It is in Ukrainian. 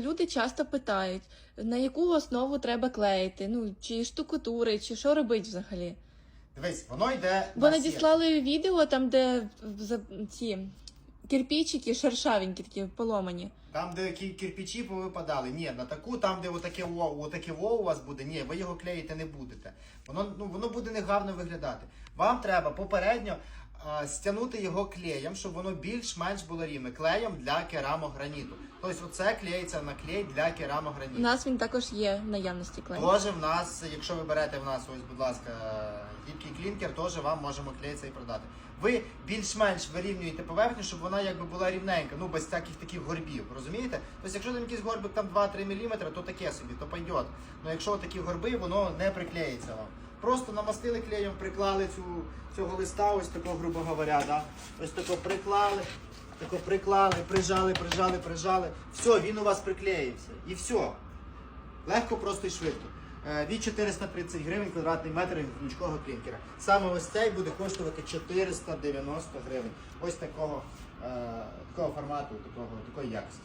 Люди часто питають, на яку основу треба клеїти, ну чи штукатури, чи що робити взагалі. Дивись, воно йде. Бо надіслали відео там, де за- ці кирпичики шершавенькі такі поломані. Там, де кі- кирпичі повипадали, ні, на таку, там, де отаке во, отаке во у вас буде, ні, ви його клеїти не будете. Воно, ну, воно буде негарно виглядати. Вам треба попередньо стягнути його клеєм, щоб воно більш-менш було рівне. Клеєм для керамограніту. Тобто оце клеїться на клей для У керамограніту. нас він також є в наявності клей. Тоже в нас, якщо ви берете в нас, ось, будь ласка, гібкий клінкер, теж вам можемо клей цей продати. Ви більш-менш вирівнюєте поверхню, щоб вона якби була рівненька, ну без всяких таких горбів. Розумієте? Тобто, якщо там якийсь горбик там 2-3 мм, то таке собі, то пойдет. Ну якщо такі горби, воно не приклеїться вам. Просто намастили клеєм, приклали цю, цього листа, ось такого, грубо говоря, да? ось тако приклали, тако приклали, прижали, прижали, прижали. Все, він у вас приклеївся. І все. Легко, просто і швидко. Е, Від 430 гривень квадратний метр гнучкого клінкера. Саме ось цей буде коштувати 490 гривень. Ось такого, е, такого формату, такого, такої якості.